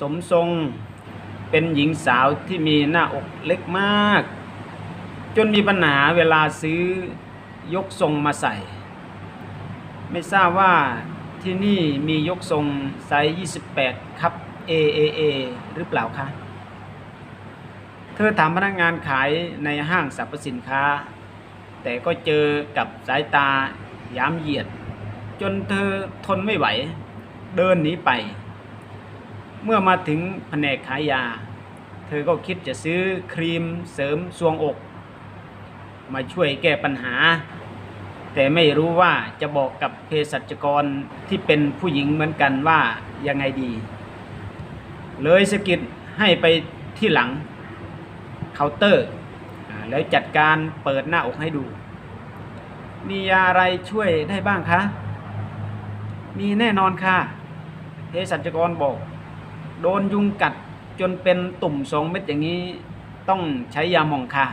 สมทรง เป็นหญิงสาวที่มีหน้าอกเล็กมาก จนมีปัญหาเวลาซื้อยกทรงมาใส่ ไม่ทราบว่าที่นี่มียกทรงไซส์ 28 ครับ AAA หรือเปล่าคะ เธอถามพนักงานขายในห้างสรรพสินค้า แต่ก็เจอกับสายตายามเหยียด จนเธอทนไม่ไหว เดินหนีไป เมื่อมาถึงแผนกขายยา เธอก็คิดจะซื้อครีมเสริมทรวงอก มาช่วยแก้ปัญหา แต่ไม่รู้ว่าจะบอกกับเภสัชกรที่เป็นผู้หญิงเหมือนกันว่ายังไงดี เลยสกิดให้ไปที่หลังเคาน์เตอร์ แล้วจัดการเปิดหน้าอกให้ดู มียาอะไรช่วยได้บ้างคะ มีแน่นอนค่ะเภสัชกรบอก โดนยุงกัดจนเป็นตุ่มสองเม็ดอย่างนี้ต้องใช้ยาหม่องค่ะ